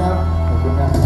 ครับ ขอบคุณนะขบ